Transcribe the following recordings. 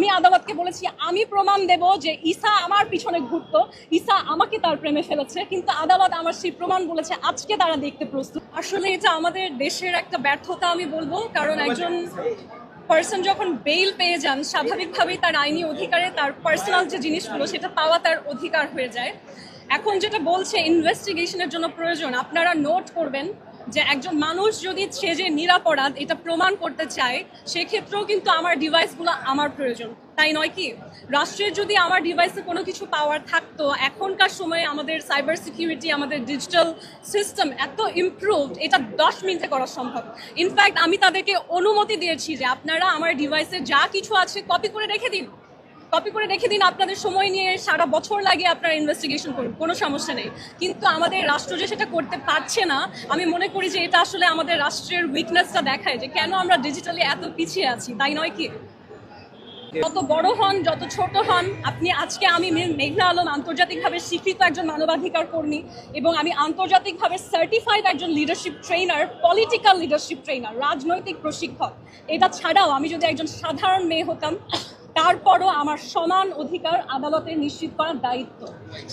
আমি আদালতকে বলেছি, আমি প্রমাণ দেব যে ঈসা আমার পিছনে ঘুরতো, ঈসা আমাকে তার প্রেমে ফেলেছে, কিন্তু আদালত আমার সেই প্রমাণ বলেছে, আজকে তারা দেখতে প্রস্তুত। আসলে এটা আমাদের দেশের একটা ব্যর্থতা আমি বলব, কারণ একজন পার্সন যখন বেইল পেয়ে যান, স্বাভাবিকভাবেই তার আইনি অধিকারে তার পার্সোনাল যে জিনিসগুলো, সেটা পাওয়া তার অধিকার হয়ে যায়। এখন যেটা বলছে ইনভেস্টিগেশনের জন্য প্রয়োজন, আপনারা নোট করবেন যে একজন মানুষ যদি সে যে নিরাপরাধ এটা প্রমাণ করতে চায়, সেক্ষেত্রেও কিন্তু আমার ডিভাইসগুলো আমার প্রয়োজন। তাই নয় কি? রাষ্ট্রের যদি আমার ডিভাইসে কোনো কিছু পাওয়ার থাকতো, এখনকার সময়ে আমাদের সাইবার সিকিউরিটি আমাদের ডিজিটাল সিস্টেম এত ইমপ্রুভড এটা দশ মিনিটে করা সম্ভব। ইনফ্যাক্ট আমি তাদেরকে অনুমতি দিয়েছি যে আপনারা আমার ডিভাইসে যা কিছু আছে কপি করে রেখে দিন। কপি করে রেখে দিন, আপনাদের সময় নিয়ে সারা বছর লাগে আপনারা ইনভেস্টিগেশন করুন, কোনো সমস্যা নেই। কিন্তু আমাদের রাষ্ট্র যে সেটা করতে পারছে না, আমি মনে করি যে এটা আসলে আমাদের রাষ্ট্রের উইকনেসটা দেখায় যে কেন আমরা ডিজিটালি এত পিছিয়ে আছি, তাই নয় কি? যত বড় হন, যত ছোট হন, আপনি আজকে আমি মেঘনা আলম আন্তর্জাতিকভাবে স্বীকৃত একজন মানবাধিকার কর্মী এবং আমি আন্তর্জাতিকভাবে সার্টিফাইড একজন leadership trainer political leadership trainer রাজনৈতিক প্রশিক্ষক। এটা ছাড়াও আমি যদি একজন সাধারণ মেয়ে হতাম তারপরও আমার সমান অধিকার আদালতে নিশ্চিত করার দায়িত্ব।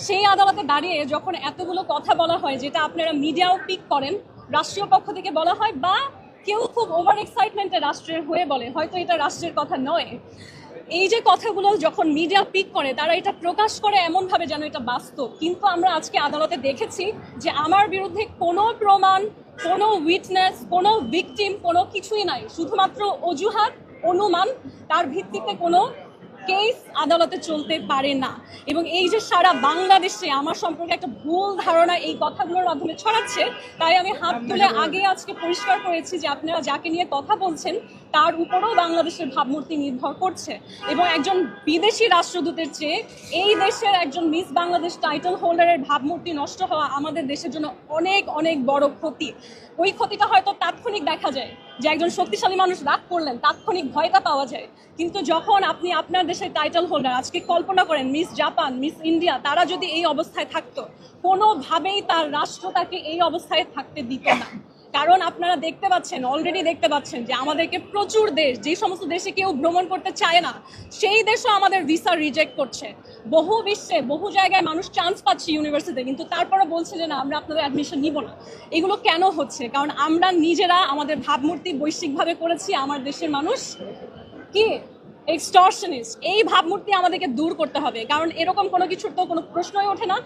সেই আদালতে দাঁড়িয়ে যখন এতগুলো কথা বলা হয়, যেটা আপনারা মিডিয়াও পিক করেন, রাষ্ট্রীয় পক্ষ থেকে বলা হয় বা কেউ খুব ওভার এক্সাইটমেন্টে রাষ্ট্রের হয়ে বলে, হয়তো এটা রাষ্ট্রের কথা নয়। এই যে কথাগুলো যখন মিডিয়া পিক করে, তারা এটা প্রকাশ করে এমনভাবে যেন এটা বাস্তব। কিন্তু আমরা আজকে আদালতে দেখেছি যে আমার বিরুদ্ধে কোনো প্রমাণ কোনো উইটনেস কোনো ভিকটিম কোনো কিছুই নাই। শুধুমাত্র অজুহাত অনুমান তার ভিত্তিতে কোনো কেস আদালতে চলতে পারে না। এবং এই যে সারা বাংলাদেশে আমার সম্পর্কে একটা ভুল ধারণা এই কথাগুলোর মাধ্যমে ছড়াচ্ছে তাই আমি হাত তুলে আগে আজকে পরিষ্কার করেছি যে আপনারা যাকে নিয়ে কথা বলছেন তার উপরেও বাংলাদেশের ভাবমূর্তি নির্ভর করছে। এবং একজন বিদেশি রাষ্ট্রদূতের চেয়ে এই দেশের একজন মিস বাংলাদেশ টাইটেল হোল্ডারের ভাবমূর্তি নষ্ট হওয়া আমাদের দেশের জন্য অনেক অনেক বড় ক্ষতি। ওই ক্ষতিটা হয়তো তাৎক্ষণিক দেখা যায়। যে একজন শক্তিশালী মানুষ রাগ করলেন, তাৎক্ষণিক ভয়টা পাওয়া যায়। কিন্তু যখন আপনি আপনার দেশের টাইটেল হোল্ডার আজকে কল্পনা করেন মিস জাপান মিস ইন্ডিয়া তারা যদি এই অবস্থায় থাকতো, কোনোভাবেই তার রাষ্ট্র তাকে এই অবস্থায় থাকতে দিত না। কারণ আপনারা দেখতে পাচ্ছেন অলরেডি দেখতে পাচ্ছেন যে আমাদেরকে প্রচুর দেশ, যে সমস্ত দেশে কেউ ভ্রমণ করতে চায় না, সেই দেশও আমাদের ভিসা রিজেক্ট করছে। বহু বিশ্বে, বহু জায়গায় মানুষ চান্স পাচ্ছে ইউনিভার্সিটিতে কিন্তু তারপরে বলছে যে না, আমরা আপনাদের অ্যাডমিশন নিব না। এগুলো কেন হচ্ছে? কারণ আমরা নিজেরা আমাদের ভাবমূর্তি বৈশ্বিকভাবে করেছি, আমার দেশের মানুষ কি? এক্সটর্শনিস্ট এই ভাবমূর্তি আমাদেরকে দূর করতে হবে। কারণ এরকম কোনো কিছুর তো কোনো প্রশ্নই ওঠে না।